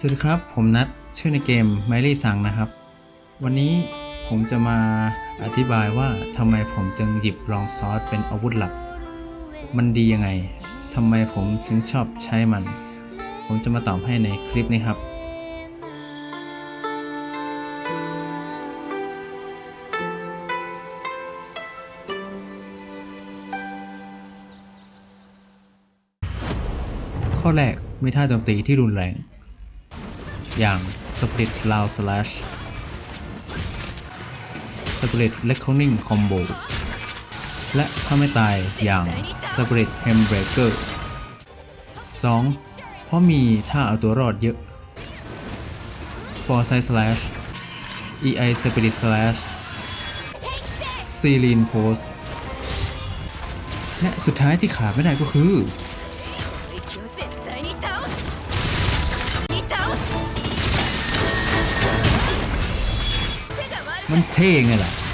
สวัสดีครับ ผมนัทชื่อในเกมไมลี่ซังนะครับ วันนี้ผมจะมาอธิบายว่าทำไมผมจึงหยิบลองซอสเป็นอาวุธหลัก มันดียังไงทำไมผมถึงชอบใช้มัน ผมจะมาตอบให้ในคลิปนี้ครับข้อแรกมีท่าโจมตีที่รุนแรง อย่าง Split Loud Slash Split Reckoning Combo และถ้าไม่ตายอย่าง Split Handbreaker 2. เพราะมีท่าเอาตัวรอดเยอะ Foresight Slash EI Spirit Slash s e l e n Pose และสุดท้ายที่ขาดไม่ได้ก็คือ มันเท่ไงล่ะ